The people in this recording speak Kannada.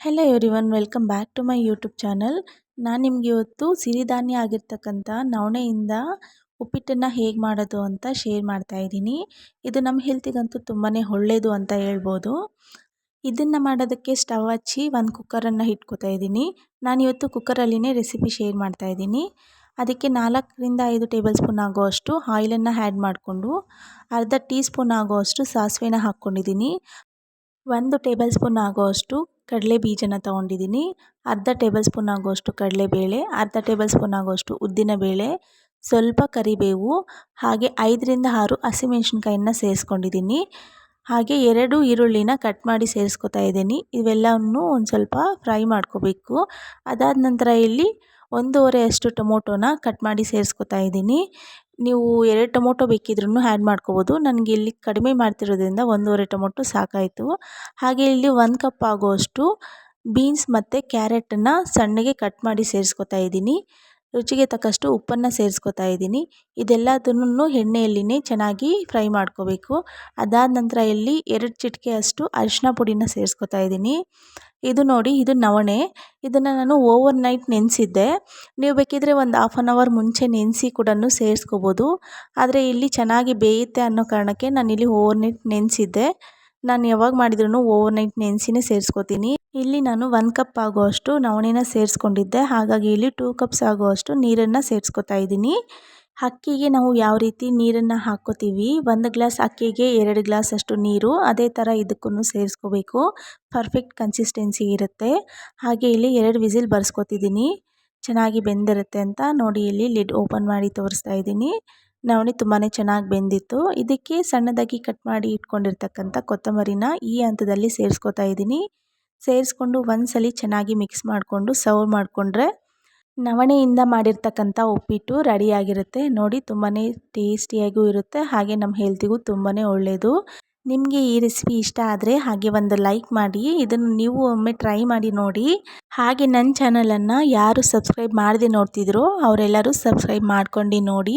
Hello everyone welcome back to my YouTube channel ನಾನು ನಿಮಗೆ ಇವತ್ತು ಸಿರಿಧಾನ್ಯ ಆಗಿರ್ತಕ್ಕಂಥ ನವಣೆಯಿಂದ ಉಪ್ಪಿಟ್ಟನ್ನು ಹೇಗೆ ಮಾಡೋದು ಅಂತ ಶೇರ್ ಮಾಡ್ತಾ ಇದ್ದೀನಿ. ಇದು ನಮ್ಮ ಹೆಲ್ತಿಗಂತೂ ತುಂಬಾ ಒಳ್ಳೆಯದು ಅಂತ ಹೇಳ್ಬೋದು. ಇದನ್ನು ಮಾಡೋದಕ್ಕೆ ಸ್ಟವ್ ಹಚ್ಚಿ ಒಂದು ಕುಕ್ಕರನ್ನು ಇಟ್ಕೋತಾ ಇದ್ದೀನಿ. ನಾನಿವತ್ತು ಕುಕ್ಕರಲ್ಲಿನೇ ರೆಸಿಪಿ ಶೇರ್ ಮಾಡ್ತಾ ಇದ್ದೀನಿ. ಅದಕ್ಕೆ ನಾಲ್ಕರಿಂದ ಐದು ಟೇಬಲ್ ಸ್ಪೂನ್ ಆಗುವಷ್ಟು ಆಯಿಲನ್ನು ಆ್ಯಡ್ ಮಾಡಿಕೊಂಡು, ಅರ್ಧ ಟೀ ಸ್ಪೂನ್ ಆಗುವಷ್ಟು ಸಾಸಿವೆನ ಹಾಕ್ಕೊಂಡಿದ್ದೀನಿ ಒಂದು ಟೇಬಲ್ ಸ್ಪೂನ್ ಆಗುವಷ್ಟು ಕಡಲೆ ಬೀಜನ ತೊಗೊಂಡಿದ್ದೀನಿ. ಅರ್ಧ ಟೇಬಲ್ ಸ್ಪೂನ್ ಆಗುವಷ್ಟು ಕಡಲೆಬೇಳೆ, ಅರ್ಧ ಟೇಬಲ್ ಸ್ಪೂನ್ ಆಗುವಷ್ಟು ಉದ್ದಿನಬೇಳೆ ಸ್ವಲ್ಪ ಕರಿಬೇವು, ಹಾಗೆ ಐದರಿಂದ ಆರು ಹಸಿಮೆಣ್ಸಿನ್ಕಾಯಿನ ಸೇರಿಸ್ಕೊಂಡಿದ್ದೀನಿ. ಹಾಗೆ ಎರಡು ಈರುಳ್ಳಿನ ಕಟ್ ಮಾಡಿ ಸೇರಿಸ್ಕೊತಾ ಇದ್ದೀನಿ. ಇವೆಲ್ಲವನ್ನು ಒಂದು ಸ್ವಲ್ಪ ಫ್ರೈ ಮಾಡ್ಕೋಬೇಕು. ಅದಾದ ನಂತರ ಇಲ್ಲಿ ಒಂದೂವರೆಯಷ್ಟು ಟೊಮೊಟೊನ ಕಟ್ ಮಾಡಿ ಸೇರಿಸ್ಕೊತಾ ಇದ್ದೀನಿ. ನೀವು ಎರಡು ಟೊಮೊಟೊ ಬೇಕಿದ್ರೂ ಆ್ಯಡ್ ಮಾಡ್ಕೋಬೋದು. ನನಗೆ ಇಲ್ಲಿ ಕಡಿಮೆ ಮಾಡ್ತಿರೋದ್ರಿಂದ ಒಂದೂವರೆ ಟೊಮೊಟೊ ಸಾಕಾಯಿತು. ಹಾಗೆ ಇಲ್ಲಿ ಒಂದು ಕಪ್ ಆಗುವಷ್ಟು ಬೀನ್ಸ್ ಮತ್ತು ಕ್ಯಾರೆಟನ್ನು ಸಣ್ಣಗೆ ಕಟ್ ಮಾಡಿ ಸೇರಿಸ್ಕೊತಾ ಇದ್ದೀನಿ. ರುಚಿಗೆ ತಕ್ಕಷ್ಟು ಉಪ್ಪನ್ನು ಸೇರಿಸ್ಕೊತಾ ಇದ್ದೀನಿ. ಇದೆಲ್ಲದನ್ನು ಎಣ್ಣೆಯಲ್ಲಿನೇ ಚೆನ್ನಾಗಿ ಫ್ರೈ ಮಾಡ್ಕೋಬೇಕು. ಅದಾದ ನಂತರ ಇಲ್ಲಿ ಎರಡು ಚಿಟಿಕೆ ಅಷ್ಟು ಅರಿಶಿನ ಪುಡಿನ ಸೇರಿಸ್ಕೊತಾ ಇದ್ದೀನಿ. ಇದು ನೋಡಿ, ಇದು ನವಣೆ. ಇದನ್ನು ನಾನು ಓವರ್ ನೈಟ್ ನೆನೆಸಿದ್ದೆ. ನೀವು ಬೇಕಿದ್ರೆ ಒಂದು ಹಾಫ್ ಆನ್ ಅವರ್ ಮುಂಚೆ ನೆನೆಸಿ ಕೂಡ ಸೇರಿಸ್ಕೋಬೋದು. ಆದರೆ ಇಲ್ಲಿ ಚೆನ್ನಾಗಿ ಬೇಯುತ್ತೆ ಅನ್ನೋ ಕಾರಣಕ್ಕೆ ನಾನಿಲ್ಲಿ ಓವರ್ ನೈಟ್ ನೆನೆಸಿದ್ದೆ. ನಾನು ಯಾವಾಗ ಮಾಡಿದ್ರೂ ಓವರ್ ನೈಟ್ ನೆನೆಸಿನೇ ಸೇರಿಸ್ಕೋತೀನಿ. ಇಲ್ಲಿ ನಾನು ಒಂದು ಕಪ್ ಆಗುವಷ್ಟು ನವಣೆನ ಸೇರಿಸ್ಕೊಂಡಿದ್ದೆ. ಹಾಗಾಗಿ ಇಲ್ಲಿ ಟೂ ಕಪ್ಸ್ ಆಗುವಷ್ಟು ನೀರನ್ನು ಸೇರಿಸ್ಕೊತಾ ಇದ್ದೀನಿ. ಅಕ್ಕಿಗೆ ನಾವು ಯಾವ ರೀತಿ ನೀರನ್ನು ಹಾಕೋತೀವಿ ಒಂದು ಗ್ಲಾಸ್ ಅಕ್ಕಿಗೆ ಎರಡು ಗ್ಲಾಸ್ ಅಷ್ಟು ನೀರು, ಅದೇ ಥರ ಇದಕ್ಕೂ ಸೇರಿಸ್ಕೋಬೇಕು. ಪರ್ಫೆಕ್ಟ್ ಕನ್ಸಿಸ್ಟೆನ್ಸಿ ಇರುತ್ತೆ. ಹಾಗೆ ಇಲ್ಲಿ ಎರಡು ವಿಸಿಲ್ ಬರ್ಸ್ಕೊತಿದ್ದೀನಿ. ಚೆನ್ನಾಗಿ ಬೆಂದಿರುತ್ತೆ ಅಂತ ನೋಡಿ ಇಲ್ಲಿ ಲಿಡ್ ಓಪನ್ ಮಾಡಿ ತೋರಿಸ್ತಾ ಇದ್ದೀನಿ. ನವಣೆ ತುಂಬಾ ಚೆನ್ನಾಗಿ ಬೆಂದಿತ್ತು. ಇದಕ್ಕೆ ಸಣ್ಣದಾಗಿ ಕಟ್ ಮಾಡಿ ಇಟ್ಕೊಂಡಿರ್ತಕ್ಕಂಥ ಕೊತ್ತಂಬರಿನ ಈ ಹಂತದಲ್ಲಿ ಸೇರಿಸ್ಕೊತಾ ಇದ್ದೀನಿ. ಸೇರಿಸ್ಕೊಂಡು ಒಂದ್ಸಲಿ ಚೆನ್ನಾಗಿ ಮಿಕ್ಸ್ ಮಾಡಿಕೊಂಡು ಸರ್ವ್ ಮಾಡಿಕೊಂಡ್ರೆ ನವಣೆಯಿಂದ ಮಾಡಿರ್ತಕ್ಕಂಥ ಉಪ್ಪಿಟ್ಟು ರೆಡಿಯಾಗಿರುತ್ತೆ. ನೋಡಿ ತುಂಬಾ ಟೇಸ್ಟಿಯಾಗೂ ಇರುತ್ತೆ. ಹಾಗೆ ನಮ್ಮ ಹೆಲ್ತಿಗೂ ತುಂಬಾ ಒಳ್ಳೆಯದು ನಿಮಗೆ ಈ ರೆಸಿಪಿ ಇಷ್ಟ ಆದರೆ ಹಾಗೆ ಒಂದು ಲೈಕ್ ಮಾಡಿ, ಇದನ್ನು ನೀವು ಒಮ್ಮೆ ಟ್ರೈ ಮಾಡಿ ನೋಡಿ. ಹಾಗೆ ನನ್ನ ಚಾನಲನ್ನು ಯಾರು ಸಬ್ಸ್ಕ್ರೈಬ್ ಮಾಡದೆ ನೋಡ್ತಿದ್ರೋ ಅವರೆಲ್ಲರೂ ಸಬ್ಸ್ಕ್ರೈಬ್ ಮಾಡ್ಕೊಂಡು ನೋಡಿ.